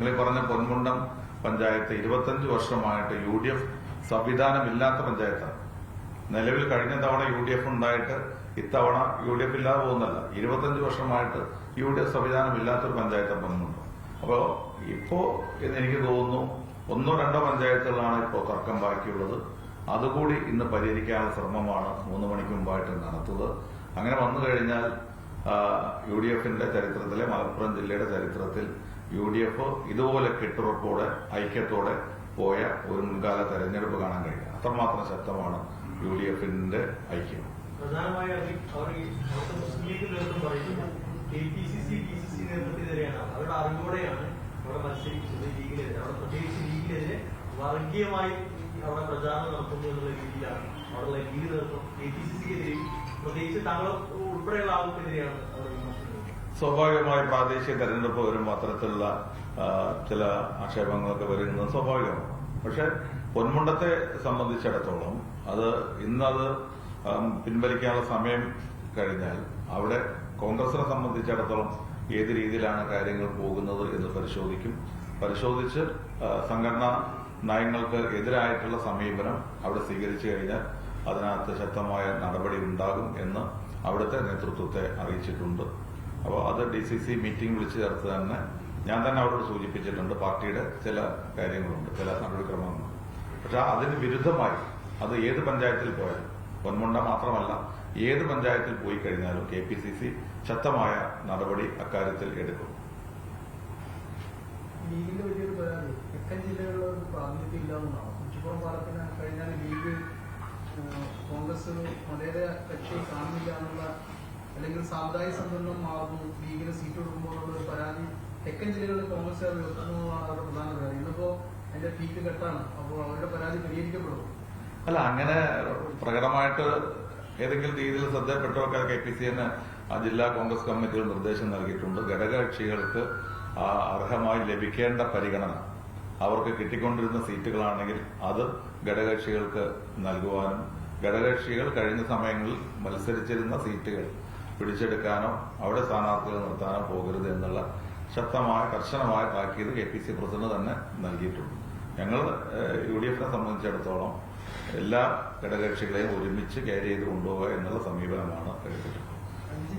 നിങ്ങൾ പറഞ്ഞ പൊന്മുണ്ടം പഞ്ചായത്ത് ഇരുപത്തഞ്ച് വർഷമായിട്ട് യു ഡി എഫ് സംവിധാനമില്ലാത്ത പഞ്ചായത്താണ്. നിലവിൽ കഴിഞ്ഞ തവണ യു ഡി എഫ് ഉണ്ടായിട്ട് ഇത്തവണ യു ഡി എഫ് ഇല്ലാതെ പോകുന്നല്ല ഇരുപത്തഞ്ച് വർഷമായിട്ട് യു ഡി എഫ് സംവിധാനമില്ലാത്തൊരു പഞ്ചായത്താണ് പൊന്മുണ്ടം അപ്പോ ഇപ്പോ എനിക്ക് തോന്നുന്നു ഒന്നോ രണ്ടോ പഞ്ചായത്തുകളാണ് ഇപ്പോൾ തർക്കം ബാക്കിയുള്ളത്. അതുകൂടി ഇന്ന് പരിഹരിക്കാനുള്ള ശ്രമമാണ് മൂന്ന് മണിക്ക് മുമ്പായിട്ട് നടത്തുന്നത്. അങ്ങനെ വന്നു കഴിഞ്ഞാൽ യു ഡി എഫിന്റെ ചരിത്രത്തിലെ മലപ്പുറം ജില്ലയുടെ ചരിത്രത്തിൽ യു ഡി എഫ് ഇതുപോലെ കെട്ടുറപ്പോടെ ഐക്യത്തോടെ പോയ ഒരു മുൻകാല തെരഞ്ഞെടുപ്പ് കാണാൻ കഴിയും അത്രമാത്രം ശക്തമാണ് യു ഡി എഫിന്റെ ഐക്യം. പ്രധാനമായി അവിടെ വർഗീയമായി പ്രചാരണം നടത്തുന്നു എന്നുള്ള രീതിയിലാണ് അവിടെയുള്ള ലീഗ് നേതൃത്വം കെ പി സി സിക്കെതിരെയും പ്രത്യേകിച്ച് താങ്കൾ ഉൾപ്പെടെയുള്ള ആൾക്കെതിരെയാണ് സ്വാഭാവികമായി പ്രാദേശിക തെരഞ്ഞെടുപ്പ് വരുമ്പോൾ അത്തരത്തിലുള്ള ചില ആക്ഷേപങ്ങളൊക്കെ വരുന്നത് സ്വാഭാവികമാണ്. പക്ഷെ പൊന്മുണ്ടത്തെ സംബന്ധിച്ചിടത്തോളം അത് ഇന്നത് പിൻവലിക്കാനുള്ള സമയം കഴിഞ്ഞാൽ അവിടെ കോൺഗ്രസിനെ സംബന്ധിച്ചിടത്തോളം ഏത് രീതിയിലാണ് കാര്യങ്ങൾ പോകുന്നത് എന്ന് പരിശോധിക്കും. പരിശോധിച്ച് സംഘടനാ നയങ്ങൾക്ക് എതിരായിട്ടുള്ള സമീപനം അവിടെ സ്വീകരിച്ചു കഴിഞ്ഞാൽ അതിനകത്ത് ശക്തമായ നടപടി ഉണ്ടാകും എന്ന് അവിടുത്തെ നേതൃത്വത്തെ അറിയിച്ചിട്ടുണ്ട്. അപ്പോൾ അത് ഡി സി സി മീറ്റിംഗ് വിളിച്ചു ചേർത്ത് തന്നെ ഞാൻ തന്നെ അവരോട് സൂചിപ്പിച്ചിട്ടുണ്ട് പാർട്ടിയുടെ ചില കാര്യങ്ങളുണ്ട് ചില നടപടിക്രമങ്ങളുണ്ട്. പക്ഷെ അതിന് വിരുദ്ധമായി അത് ഏത് പഞ്ചായത്തിൽ പോയാലും പൊന്മുണ്ട മാത്രമല്ല ഏത് പഞ്ചായത്തിൽ പോയി കഴിഞ്ഞാലും കെ പി സി സി ശക്തമായ നടപടി അക്കാര്യത്തിൽ എടുക്കും. വലിയൊരു കഴിഞ്ഞാൽ കോൺഗ്രസ് മതേതര കക്ഷി കാണുന്നില്ല എന്നുള്ള അല്ലെങ്കിൽ സാമുദായിക സംഘടന മാറുന്നു ലീഗിന് സീറ്റ് കൊടുക്കുമ്പോഴുള്ള ഒരു പരാതി തെക്കൻ ജില്ലകളിൽ കോൺഗ്രസ് ഉയർത്തുന്നതാണ് അവരുടെ പ്രധാന പരാതി. ഇന്നിപ്പോ അതിന്റെ പീക്ക് കെട്ടാണ് അപ്പോൾ അവരുടെ പരാതി പരിഹരിക്കപ്പെടും. അല്ല അങ്ങനെ പ്രകടമായിട്ട് ഏതെങ്കിലും രീതിയിൽ ശ്രദ്ധപ്പെട്ടവർക്ക് കെ പി സി എന്ന് ജില്ലാ കോൺഗ്രസ് കമ്മിറ്റികൾ നിർദ്ദേശം നൽകിയിട്ടുണ്ട്. ഘടകകക്ഷികൾക്ക് അർഹമായി ലഭിക്കേണ്ട പരിഗണന അവർക്ക് കിട്ടിക്കൊണ്ടിരുന്ന സീറ്റുകളാണെങ്കിൽ അത് ഘടകകക്ഷികൾക്ക് നൽകുവാനും ഘടകകക്ഷികൾ കഴിഞ്ഞ സമയങ്ങളിൽ മത്സരിച്ചിരുന്ന സീറ്റുകൾ പിടിച്ചെടുക്കാനോ അവിടെ സ്ഥാനാർത്ഥികൾ നിർത്താനോ പോകരുത് എന്നുള്ള ശക്തമായ കർശനമായ താക്കീത് കെ പി സി പ്രസിഡന്റ് തന്നെ നൽകിയിട്ടുണ്ട്. ഞങ്ങൾ യു ഡി എഫിനെ സംബന്ധിച്ചിടത്തോളം എല്ലാ ഘടകകക്ഷികളെയും ഒരുമിച്ച് ക്യാരി ചെയ്ത് കൊണ്ടുപോകുക എന്നുള്ള സമീപനമാണ് എടുത്തിട്ടുള്ളത്.